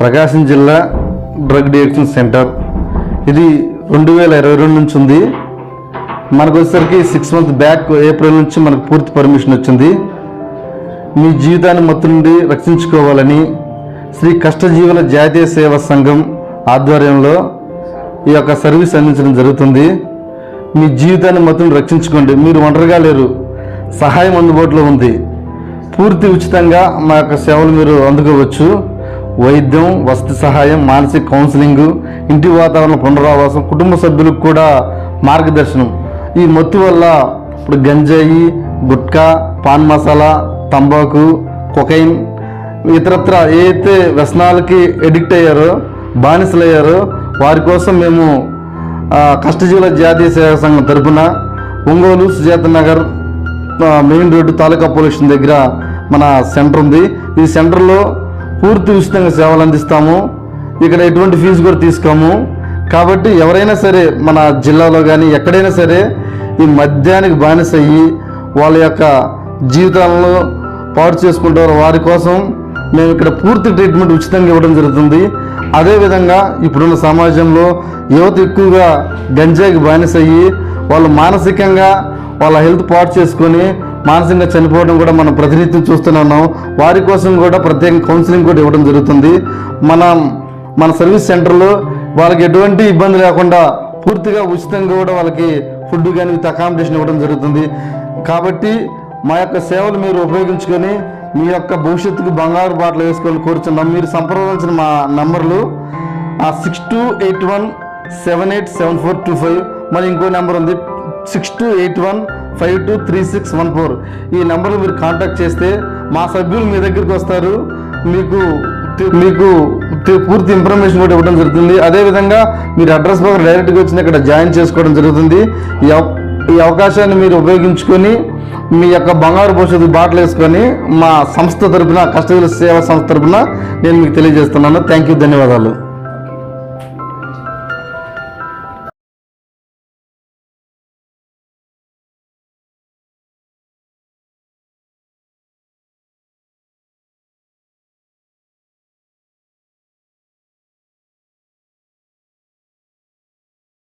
ప్రకాశం జిల్లా drug డిఎక్షన్ centre. ఇది రెండు వేల ఇరవై రెండు నుంచి ఉంది. మనకు వచ్చేసరికి సిక్స్ మంత్ బ్యాక్ ఏప్రిల్ నుంచి మనకు పూర్తి పర్మిషన్ వచ్చింది. మీ జీవితాన్ని మత్తు నుండి రక్షించుకోవాలని శ్రీ కష్టజీవుల జాతీయ సేవా సంఘం ఆధ్వర్యంలో ఈ యొక్క సర్వీస్ అందించడం జరుగుతుంది. మీ జీవితాన్ని మొత్తం రక్షించుకోండి. మీరు ఒంటరిగా లేరు. సహాయం అందుబాటులో ఉంది. పూర్తి ఉచితంగా మా యొక్క సేవలు మీరు అందుకోవచ్చు. వైద్యం వసతి సహాయం మానసిక కౌన్సిలింగ్ ఇంటి వాతావరణ పునరావాసం కుటుంబ సభ్యులకు కూడా మార్గదర్శనం. ఈ మత్తు వల్ల ఇప్పుడు గంజాయి గుట్కా పాన్ మసాలా తంబాకు కొకైన్ ఇతరత్ర ఏదైతే వ్యసనాలకి ఎడిక్ట్ అయ్యారో బానిసలయ్యారో వారి కోసం మేము కష్టజీవుల జాతీయ సేవా సంఘం తరపున ఒంగోలు సుజాత నగర్ మెయిన్ రోడ్డు తాలూకా పోలీస్ దగ్గర మన సెంటర్ ఉంది. ఈ సెంటర్లో పూర్తి ఉచితంగా సేవలు అందిస్తాము. ఇక్కడ ఎటువంటి ఫీజు కూడా తీసుకోము. కాబట్టి ఎవరైనా సరే మన జిల్లాలో కానీ ఎక్కడైనా సరే ఈ మద్యానికి బానిస అయ్యి వాళ్ళ యొక్క జీవితాలను పాటు చేసుకుంటారు. వారి కోసం మేము ఇక్కడ పూర్తి ట్రీట్మెంట్ ఉచితంగా ఇవ్వడం జరుగుతుంది. అదేవిధంగా ఇప్పుడున్న సమాజంలో యువత ఎక్కువగా గంజాయికి బానిస అయ్యి వాళ్ళు మానసికంగా వాళ్ళ హెల్త్ పాటు చేసుకొని మానసికంగా చనిపోవడం కూడా మనం ప్రతినిత్యం చూస్తూనే ఉన్నాం. వారి కోసం కూడా ప్రత్యేక కౌన్సిలింగ్ కూడా ఇవ్వడం జరుగుతుంది. మనం మన సర్వీస్ సెంటర్లో వాళ్ళకి ఎటువంటి ఇబ్బంది లేకుండా పూర్తిగా ఉచితంగా కూడా వాళ్ళకి ఫుడ్ కానీ విత్ అకామిడేషన్ ఇవ్వడం జరుగుతుంది. కాబట్టి మా యొక్క సేవలు మీరు ఉపయోగించుకొని మీ యొక్క భవిష్యత్తుకు బంగారు బాటలు వేసుకోవాలని కోరుచున్నాం. మీరు సంప్రదించిన మా నంబర్లు six two eight one seven eight seven four two five మరి ఇంకో నెంబర్ ఉంది. Six two eight one five two three six one four. ఈ నెంబర్లు మీరు కాంటాక్ట్ చేస్తే మా సభ్యులు మీ దగ్గరికి వస్తారు. మీకు మీకు పూర్తి ఇన్ఫర్మేషన్ కూడా ఇవ్వడం జరుగుతుంది. అదేవిధంగా మీరు అడ్రస్ బాగా డైరెక్ట్గా వచ్చి ఇక్కడ జాయిన్ చేసుకోవడం జరుగుతుంది. ఈ ఈ అవకాశాన్ని మీరు ఉపయోగించుకొని మీ యొక్క బంగారు భవిష్యత్తు బాటలు వేసుకొని మా సంస్థ తరపున కస్టమర్ సేవా సంస్థ తరపున నేను మీకు తెలియజేస్తున్నాను. థ్యాంక్ యూ ధన్యవాదాలు.